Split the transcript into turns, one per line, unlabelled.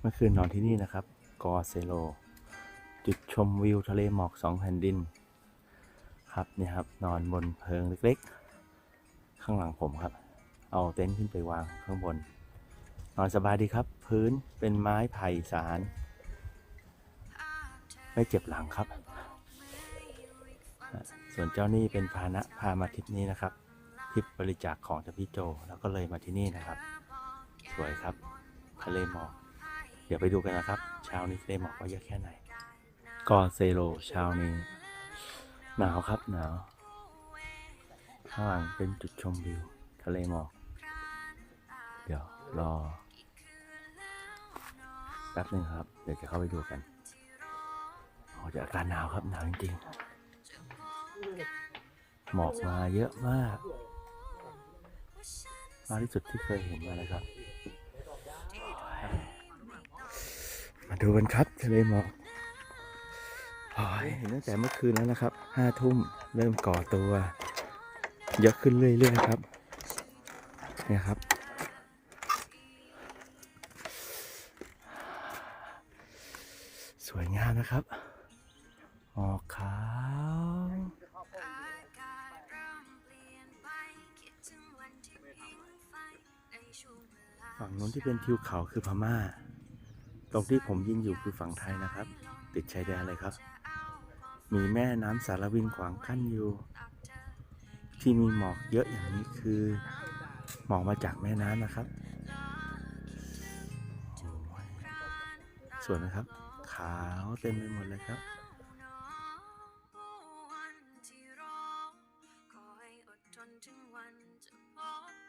เมื่อคืนนอนที่นี่นะครับ กอเซโล จุดชมวิวทะเลหมอกสองแผ่นดิน ครับเนี่ยครับ นอนบนเพิงเล็กๆ ข้างหลังผมครับ เอาเต็นท์ขึ้นไปวางข้างบน นอนสบายดีครับ พื้นเป็นไม้ไผ่สาร ไม่เจ็บหลังครับ ส่วนเจ้านี่เป็นพานะพามาทริปนี้นะครับทริปบริจาคของจากพี่โจ แล้วก็เลยมาที่นี่นะครับ สวยครับ ทะเลหมอก เดี๋ยวไปดูกันนะครับ เช้านี้ทะเลหมอกว่าเยอะแค่ไหนกอเซโลเช้านี้ หนาวครับหนาวข้างหลังเป็นจุดชมวิวทะเลหมอก เดี๋ยวรอแป๊บหนึงครับ เดี๋ยวจะเข้าไปดูกันโอ้จะอากาศหนาวครับหนาวจริงๆหมอกมาเยอะมาก มากที่สุดที่เคยเห็นมาเลยครับ ดูกันครับทะเลหมอกโอ้ยเห็นตั้งแต่เมื่อคืนแล้วนะครับห้าทุ่มเริ่มก่อตัวเยอะขึ้นเรื่อยๆครับเนี่ยครับ สวยงามนะครับหมอกขาวฝั่งนู้นที่เป็นทิวเขาคือพม่าต รงที่ผมยืนอยู่คือฝั่งไทยนะครับ ติดชายแดนเลยครับ มีแม่น้ำสารวินขวางขั้นอยู่ ที่มีหมอกเยอะอย่างนี้คือหมอกมาจากแม่น้ำนะครับ สวยนะครับ ขาวเต็มไปหมดเลยครับถึงวันจะพบ